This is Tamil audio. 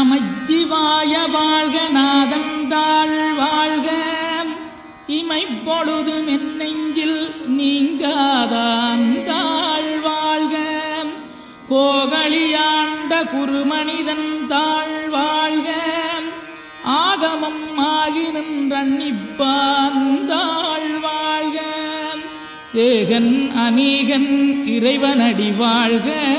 நமச்சிவாய வாழ்க நாதந்தாள் வாழ்க. இமைப்பொழுதும் என் நெஞ்சில் நீங்காதான் தாழ் வாழ்க. கோகலியாண்ட குருமனிதன் தாழ் வாழ்க. ஆகமம் ஆகி நின்றன்னிப்பான் தாழ் வாழ்க. ஏகன் அநீகன் இறைவனடி வாழ்க.